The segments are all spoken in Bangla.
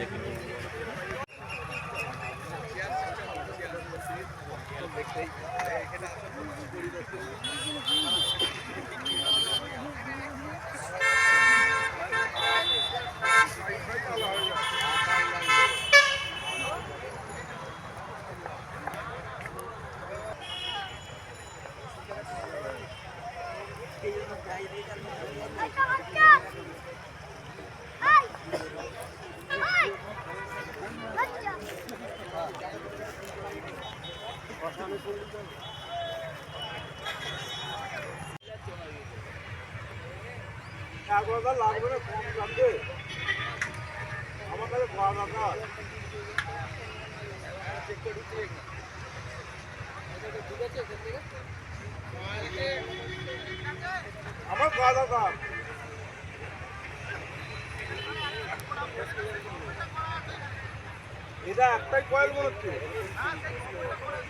আমার খাওয়া দরকার এটা একটাই কয়েল মনে হচ্ছে আধা কেটে দেবেন না প্লাই রাখবি পকেটে? পকেটে প্লাই রাখবি? এ,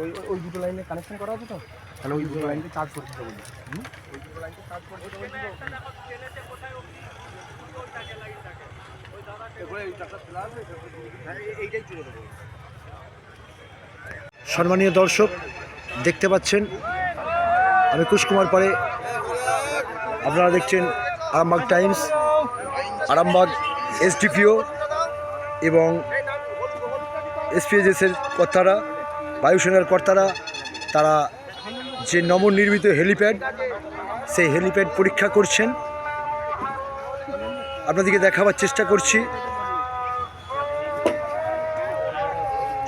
ওই ওই দুটো লাইনে কানেকশন করা আছে তো? তাহলে ওই দুটো লাইনকে চার্জ করতে হবে হুম? ওই দুটো লাইনকে চার্জ করতে হবে তুলে সম্মানীয় দর্শক দেখতে পাচ্ছেন আমি কুশকুমার পারে আপনারা দেখছেন আরামবাগ টাইমস, আরামবাগ এসডিপিও এবং এসপিএজএসের কর্তারা, বায়ুসেনার কর্তারা, তারা যে নবনির্মিত হেলিপ্যাড, সেই হেলিপ্যাড পরীক্ষা করছেন। আপনাদেরকে দেখাবার চেষ্টা করছি।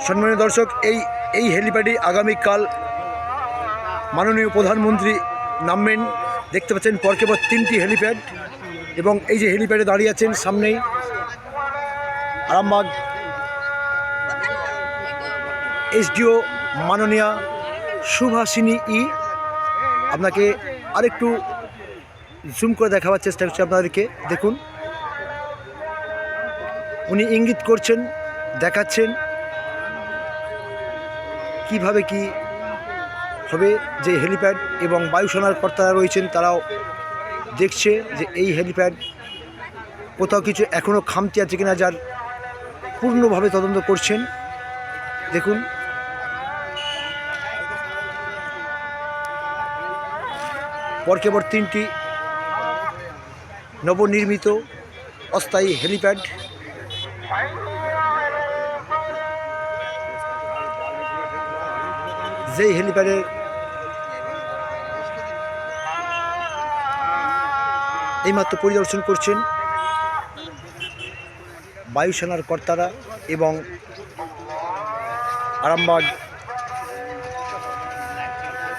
সম্মানীয় দর্শক, এই এই হেলিপ্যাডই আগামীকাল মাননীয় প্রধানমন্ত্রী নামবেন। দেখতে পাচ্ছেন পরকে পর তিনটি হেলিপ্যাড এবং এই যে হেলিপ্যাডে দাঁড়িয়ে আছেন সামনেই আরামবাগ এসডিও মাননীয়া সুভাষিনী ই। আপনাকে আরেকটু জুম করে দেখাবার চেষ্টা করছি আপনাদেরকে। দেখুন। উনি ইঙ্গিত করছেন, দেখাচ্ছেন কীভাবে কি হবে যে হেলিপ্যাড এবং বায়ুসেনার কর্তারা রয়েছেন তারাও দেখছে যে এই হেলিপ্যাড কোথাও কিছু এখনও খামতি আছে কিনা যার পূর্ণভাবে তদন্ত করছেন। দেখুন। পরকে পর তিনটি নবনির্মিত অস্থায়ী হেলিপ্যাড। যেই হেলিপ্যাডের এইমাত্র পরিদর্শন করছেন বায়ুসেনার কর্তারা এবং আরামবাগ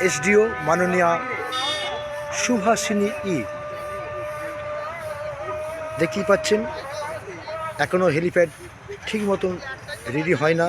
এসডিও মাননীয়া সুভাষিনী ই দেখতেই পাচ্ছেন এখনও হেলিপ্যাড ঠিক মতন রেডি হয় না।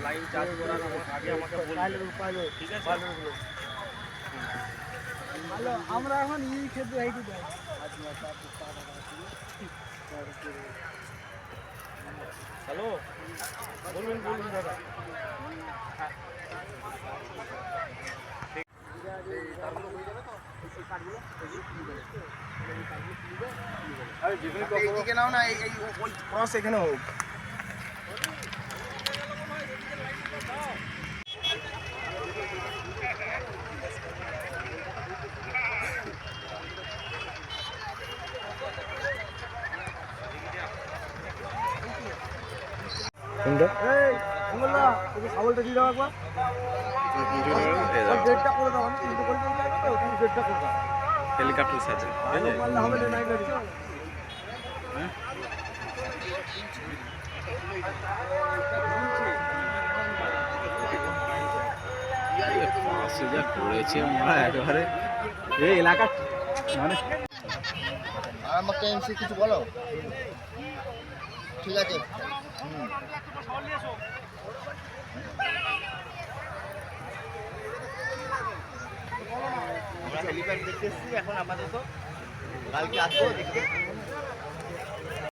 লাইন চার্জ ঠিক আছে আমরা এখন ই খেতে হাইটু দেয় হ্যালো বলুন বলুন দাদা আরে যেখানে এইদিকে নাও না এই এই ওই ক্রস এখানে হোক। কোনটা? এই মঙ্গলদা তুমি ছাগলটা দিয়ে দাও একবার। ডেটটা করে দাও। আমি কিন্তু করে দিতে চাই তো তুমি ডেটটা করে দাও। হেলিকপ্টার সাথে নাইট গাড়ি যা করেছে আমরা একেবারে। এই এলাকা মানে আমাকে এমসি কিছু বলো? ঠিক আছে হেলিপ্যাড দেখতে এসেছি এখন আপাতত কালকে আসব দেখতে।